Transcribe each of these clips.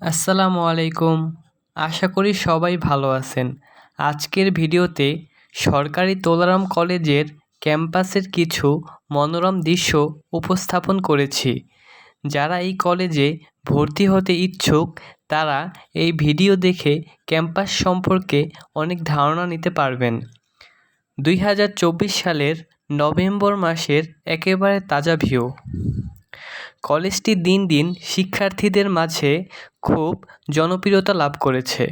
আসসালামু আলাইকুম। আশা করি সবাই ভালো আছেন। আজকের ভিডিওতে সরকারি তোলারাম কলেজের ক্যাম্পাসের কিছু মনোরম দৃশ্য উপস্থাপন করেছি। যারা এই কলেজে ভর্তি হতে ইচ্ছুক, তারা এই ভিডিও দেখে ক্যাম্পাস সম্পর্কে অনেক ধারণা নিতে পারবেন। দুই হাজার চব্বিশ সালের নভেম্বর মাসের একেবারে তাজা ভিউ। কলেজটি দিন দিন শিক্ষার্থীদের মাঝে খুব জনপ্রিয়তা লাভ করেছে।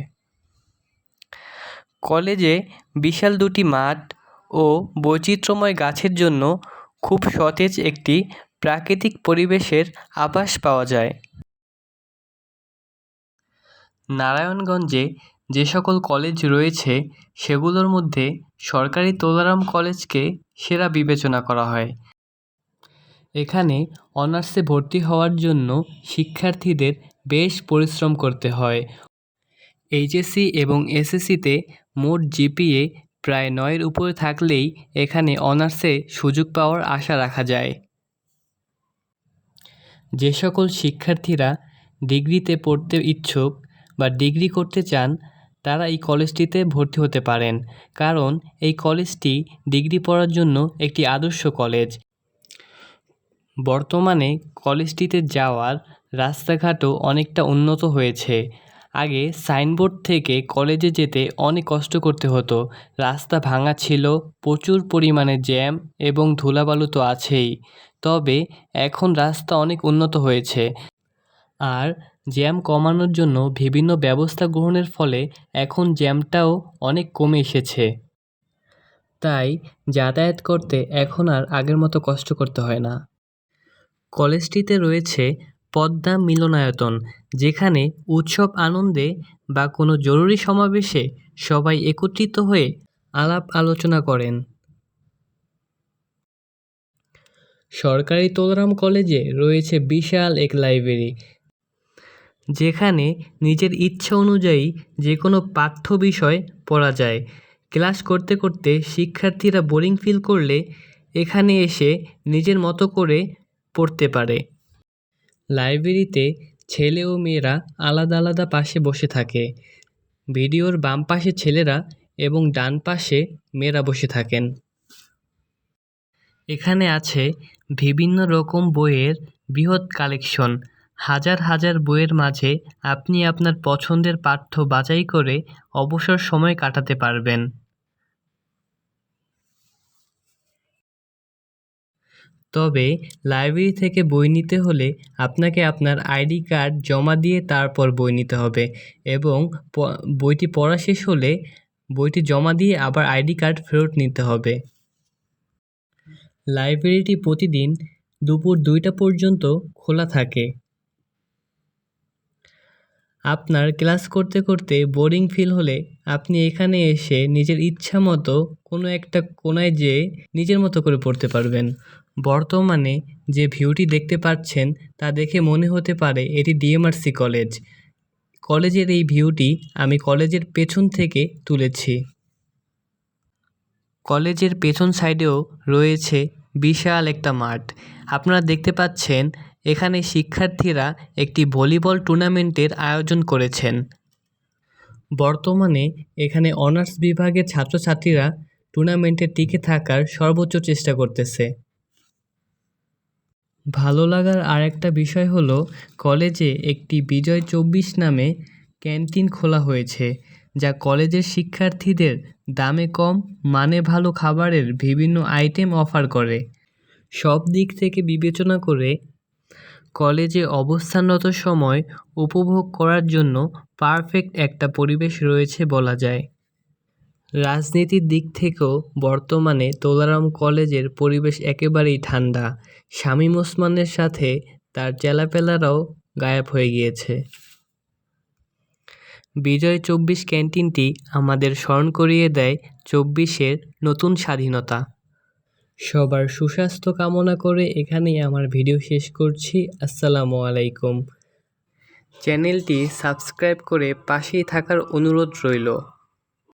কলেজে বিশাল দুটি মাঠ ও বৈচিত্র্যময় গাছের জন্য খুব সতেজ একটি প্রাকৃতিক পরিবেশের আভাস পাওয়া যায়। নারায়ণগঞ্জে যে সকল কলেজ রয়েছে, সেগুলোর মধ্যে সরকারি তোলারাম কলেজকে সেরা বিবেচনা করা হয়। এখানে অনার্সে ভর্তি হওয়ার জন্য শিক্ষার্থীদের বেশ পরিশ্রম করতে হয়। এইচএসসি এবং এসএসসিতে মোট জিপিএ প্রায় নয়ের উপরে থাকলেই এখানে অনার্সে সুযোগ পাওয়ার আশা রাখা যায়। যে সকল শিক্ষার্থীরা ডিগ্রিতে পড়তে ইচ্ছুক বা ডিগ্রি করতে চান, তারা এই কলেজটিতে ভর্তি হতে পারেন। কারণ এই কলেজটি ডিগ্রি পড়ার জন্য একটি আদর্শ কলেজ। বর্তমানে কলেজটিতে যাওয়ার রাস্তাঘাটও অনেকটা উন্নত হয়েছে। আগে সাইনবোর্ড থেকে কলেজে যেতে অনেক কষ্ট করতে হতো। রাস্তা ভাঙা ছিল, প্রচুর পরিমাণে জ্যাম এবং ধুলাবালু তো আছেই। তবে এখন রাস্তা অনেক উন্নত হয়েছে। আর জ্যাম কমানোর জন্য বিভিন্ন ব্যবস্থা গ্রহণের ফলে এখন জ্যামটাও অনেক কমে এসেছে। তাই যাতায়াত করতে এখন আর আগের মতো কষ্ট করতে হয় না। কলেজটিতে রয়েছে পদ্মা মিলনায়তন, যেখানে উৎসব আনন্দে বা কোনো জরুরি সমাবেশে সবাই একত্রিত হয়ে আলাপ আলোচনা করেন। সরকারি তোলারাম কলেজে রয়েছে বিশাল এক লাইব্রেরি, যেখানে নিজের ইচ্ছা অনুযায়ী যে কোনো পাঠ্য বিষয় পড়া যায়। ক্লাস করতে করতে শিক্ষার্থীরা বোরিং ফিল করলে এখানে এসে নিজের মতো করে পড়তে পারে। লাইব্রেরিতে ছেলে ও মেয়েরা আলাদা আলাদা পাশে বসে থাকে। ভিডিওর বাম পাশে ছেলেরা এবং ডান পাশে মেয়েরা বসে থাকেন। এখানে আছে বিভিন্ন রকম বইয়ের বৃহৎ কালেকশন। হাজার হাজার বইয়ের মাঝে আপনি আপনার পছন্দের পাঠ্য বাছাই করে অবসর সময় কাটাতে পারবেন। তবে লাইব্রেরি থেকে বই নিতে হলে আপনাকে আপনার আইডি কার্ড জমা দিয়ে তারপর বই নিতে হবে এবং বইটি পড়া শেষ হলে বইটি জমা দিয়ে আবার আইডি কার্ড ফেরত নিতে হবে। লাইব্রেরিটি প্রতিদিন দুপুর দুইটা পর্যন্ত খোলা থাকে। আপনার ক্লাস করতে করতে বোরিং ফিল হলে আপনি এখানে এসে নিজের ইচ্ছা মতো কোনো একটা কোনায় যেয়ে নিজের মতো করে পড়তে পারবেন। বর্তমানে যে ভিউটি দেখতে পাচ্ছেন, তা দেখে মনে হতে পারে এটি ডিএমআরসি কলেজ। কলেজের এই ভিউটি আমি কলেজের পেছন থেকে তুলেছি। কলেজের পেছন সাইডেও রয়েছে বিশাল একটা মাঠ। আপনারা দেখতে পাচ্ছেন, এখানে শিক্ষার্থীরা একটি ভলিবল টুর্নামেন্টের আয়োজন করেছেন। বর্তমানে এখানে অনার্স বিভাগের ছাত্রছাত্রীরা টুর্নামেন্টে টিকে থাকার সর্বোচ্চ চেষ্টা করতেছে। ভালো লাগার আরেকটা বিষয় হলো, কলেজে একটি বিজয় চব্বিশ নামে ক্যান্টিন খোলা হয়েছে, যা কলেজের শিক্ষার্থীদের দামে কম মানে ভালো খাবারের বিভিন্ন আইটেম অফার করে। সব দিক থেকে বিবেচনা করে কলেজে অবস্থানরত সময় উপভোগ করার জন্য পারফেক্ট একটা পরিবেশ রয়েছে বলা যায়। রাজনীতির দিক থেকেও বর্তমানে তোলারাম কলেজের পরিবেশ একেবারেই ঠান্ডা। শামীম ওসমানের সাথে তার চেলাপেলারাও গায়েব হয়ে গিয়েছে। বিজয় চব্বিশ ক্যান্টিনটি আমাদের স্মরণ করিয়ে দেয় চব্বিশের নতুন স্বাধীনতা। সবার সুস্বাস্থ্য কামনা করে এখানেই আমার ভিডিও শেষ করছি। আসসালামু আলাইকুম। চ্যানেলটি সাবস্ক্রাইব করে পাশেই থাকার অনুরোধ রইল।